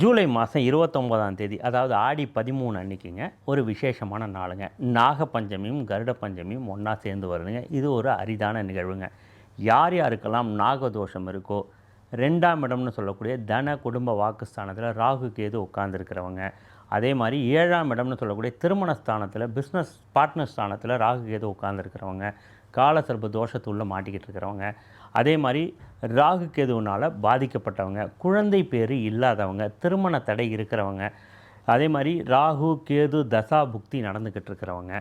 ஜூலை மாதம் இருபத்தொம்போதாம் தேதி அதாவது ஆடி பதிமூணு அன்னைக்குங்க ஒரு விசேஷமான நாளுங்க. நாக பஞ்சமியும் கருட பஞ்சமியும் ஒன்றா சேர்ந்து வருதுங்க. இது ஒரு அரிதான நிகழ்வுங்க. யார் யாருக்கெல்லாம் நாகதோஷம் இருக்கோ ரெண்டாம் இடம்னு சொல்லக்கூடிய தன குடும்ப வாக்குஸ்தானத்தில் ராகு கேது உட்கார்ந்துருக்கிறவங்க. அதே மாதிரி ஏழாம் இடம்னு சொல்லக்கூடிய திருமண ஸ்தானத்தில் பிஸ்னஸ் பார்ட்னர் ஸ்தானத்தில் ராகு கேது உட்கார்ந்துருக்கிறவங்க. காலசர்ப தோஷத்துள்ள மாட்டிக்கிட்டு இருக்கிறவங்க. அதே மாதிரி ராகு கேதுவினால் பாதிக்கப்பட்டவங்க குழந்தை பேர் இல்லாதவங்க திருமண தடை இருக்கிறவங்க அதே மாதிரி ராகு கேது தசா புக்தி நடந்துக்கிட்டு இருக்கிறவங்க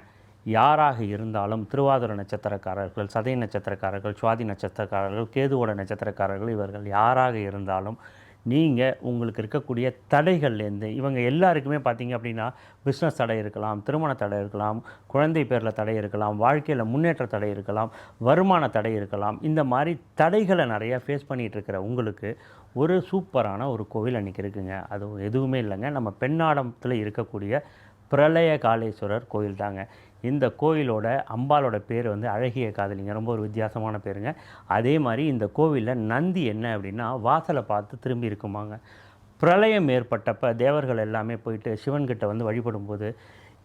யாராக இருந்தாலும் திருவாதிரை நட்சத்திரக்காரர்கள் சதய நட்சத்திரக்காரர்கள் சுவாதி நட்சத்திரக்காரர்கள் கேதுவோட நட்சத்திரக்காரர்கள் இவர்கள் யாராக இருந்தாலும் நீங்கள் உங்களுக்கு இருக்கக்கூடிய தடைகள்லேருந்து இவங்க எல்லாருக்குமே பார்த்தீங்க அப்படின்னா பிஸ்னஸ் தடை இருக்கலாம் திருமண தடை இருக்கலாம் குழந்தை பேரில் தடை இருக்கலாம் வாழ்க்கையில் முன்னேற்ற தடை இருக்கலாம் வருமான தடை இருக்கலாம் இந்த மாதிரி தடைகளை நிறையா ஃபேஸ் பண்ணிகிட்டு இருக்கிற உங்களுக்கு ஒரு சூப்பரான ஒரு கோவில் அன்றைக்கி இருக்குங்க. அது எதுவுமே இல்லைங்க. நம்ம பெண்ணாடத்தில் இருக்கக்கூடிய பிரளய காளேஸ்வரர் கோயில் தாங்க இந்த கோயிலோட அம்பாலோட பேர் வந்து அழகிய காதலிங்க. ரொம்ப ஒரு வித்தியாசமான பேருங்க. அதே மாதிரி இந்த கோவிலில் நந்தி என்ன அப்படின்னா வாசலை பார்த்து திரும்பி இருக்குமாங்க. பிரளயம் ஏற்பட்டப்ப தேவர்கள் எல்லாமே போயிட்டு சிவன்கிட்ட வந்து வழிபடும்போது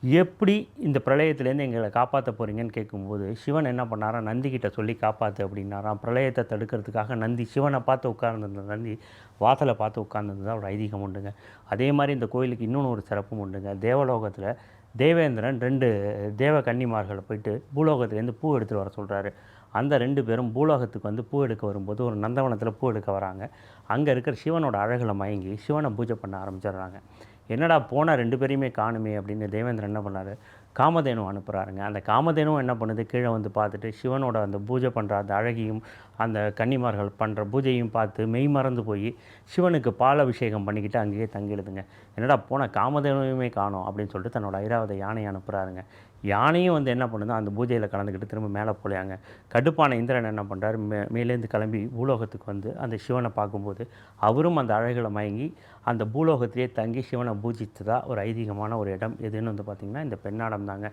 எப்படி இந்த பிரளயத்துலேருந்து எங்களை காப்பாற்ற போகிறீங்கன்னு கேட்கும்போது சிவன் என்ன பண்ணாரா நந்திக்கிட்ட சொல்லி காப்பாற்று அப்படின்னாராம் பிரளயத்தை தடுக்கிறதுக்காக நந்தி சிவனை பார்த்து உட்கார்ந்துருந்த நந்தி வாசலை பார்த்து உட்கார்ந்துருந்ததா ஒரு ஐதீகம் உண்டுங்க. அதே மாதிரி இந்த கோயிலுக்கு இன்னொன்று ஒரு சிறப்பும் உண்டுங்க. தேவலோகத்தில் தேவேந்திரன் ரெண்டு தேவ கன்னிமார்களை போயிட்டு பூலோகத்துலேருந்து பூ எடுத்துகிட்டு வர சொல்கிறாரு அந்த ரெண்டு பேரும் பூலோகத்துக்கு வந்து பூ எடுக்க வரும்போது ஒரு நந்தவனத்தில் பூ எடுக்க வராங்க. அங்கே இருக்கிற சிவனோட அழகில் மயங்கி சிவனை பூஜை பண்ண ஆரம்பிச்சிடுறாங்க. என்னடா போன ரெண்டு பேரையுமே காணுமே அப்படின்னு தேவேந்திரன் என்ன பண்ணார்? காமதேனு அனுப்புகிறாருங்க அந்த காமதேனும் என்ன பண்ணுது? கீழே வந்து பார்த்துட்டு சிவனோட அந்த பூஜை பண்ணுற அந்த அழகியும் அந்த கன்னிமார்கள் பண்ணுற பூஜையும் பார்த்து மெய் மறந்து போய் சிவனுக்கு பால் அபிஷேகம் பண்ணிக்கிட்டு அங்கேயே தங்கிடுதுங்க. என்னடா போன காமதேனுமே காணும் அப்படின்னு சொல்லிட்டு தன்னோட ஐராவத யானையை அனுப்புகிறாருங்க யானையும் வந்து என்ன பண்ணுதோ அந்த பூஜையில் கலந்துக்கிட்டு திரும்ப மேலே போலையாங்க. கடுப்பான இந்திரன் என்ன பண்ணுறாரு மே மேலேருந்து கிளம்பி பூலோகத்துக்கு வந்து அந்த சிவனை பார்க்கும்போது அவரும் அந்த அழகில் மயங்கி அந்த பூலோகத்திலே தங்கி சிவனை பூஜித்ததாக ஒரு ஐதீகமான ஒரு இடம். எதுன்னு வந்து பார்த்திங்கன்னா இந்த பெண்ணாடம் தாங்க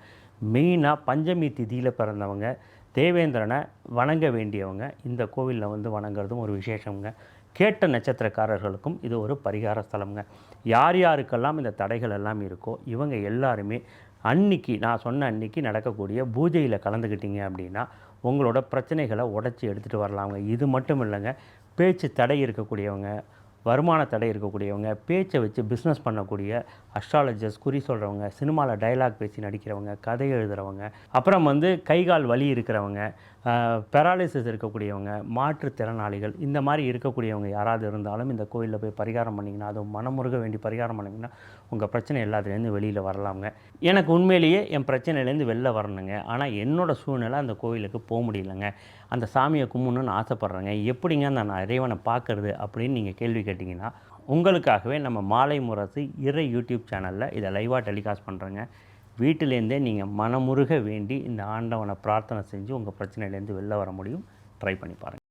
மெயினாக பஞ்சமி திதியில் பிறந்தவங்க. தேவேந்திரனை வணங்க வேண்டியவங்க இந்த கோவிலில் வந்து வணங்குறதும் ஒரு விசேஷங்க கேட்ட நட்சத்திரக்காரர்களுக்கும் இது ஒரு பரிகார ஸ்தலம்ங்க. யார் யாருக்கெல்லாம் இந்த தடைகள் எல்லாம் இருக்கோ இவங்க எல்லாருமே அன்னைக்கு நான் சொன்ன அன்னைக்கு நடக்கக்கூடிய பூஜையில் கலந்துக்கிட்டீங்க அப்படின்னா உங்களோட பிரச்சனைகளை உடச்சி எடுத்துகிட்டு வரலாங்க. இது மட்டும் இல்லைங்க பேச்சு தடை இருக்கக்கூடியவங்க வருமான தடை இருக்கக்கூடியவங்க பேச்சை வச்சு பிஸ்னஸ் பண்ணக்கூடிய அஸ்ட்ராலஜர்ஸ் குறி சொல்கிறவங்க சினிமாவில் டைலாக் பேசி நடிக்கிறவங்க கதை எழுதுகிறவங்க அப்புறம் வந்து கைகால் வலி இருக்கிறவங்க பெராலிசிஸ் இருக்கக்கூடியவங்க மாற்றுத்திறனாளிகள் இந்த மாதிரி இருக்கக்கூடியவங்க யாராவது இருந்தாலும் இந்த கோயிலில் போய் பரிகாரம் பண்ணிங்கன்னா அதுவும் மனமுருக வேண்டி பரிகாரம் பண்ணிங்கன்னா உங்கள் பிரச்சனை எல்லாத்துலேருந்து வெளியில் வரலாமுங்க. எனக்கு உண்மையிலேயே என் பிரச்சனையிலேருந்து வெளில வரணுங்க. ஆனால் என்னோடய சூழ்நிலை அந்த கோயிலுக்கு போக முடியலங்க. அந்த சாமியை கும்பிடணுன்னு ஆசைப்பட்றேங்க. எப்படிங்க அந்த நான் இறைவனை பார்க்குறது அப்படின்னு நீங்கள் கேள்வி கேட்டிங்கன்னா உங்களுக்காகவே நம்ம மாலை முரசு இறை யூடியூப் சேனலில் இதை லைவாக டெலிகாஸ்ட் பண்ணுறேங்க வீட்டிலேருந்தே நீங்கள் மனமுருக வேண்டி இந்த ஆண்டவனை பிரார்த்தனை செஞ்சு உங்கள் பிரச்சனையிலேருந்து வெளில வர முடியும். ட்ரை பண்ணி பாருங்கள்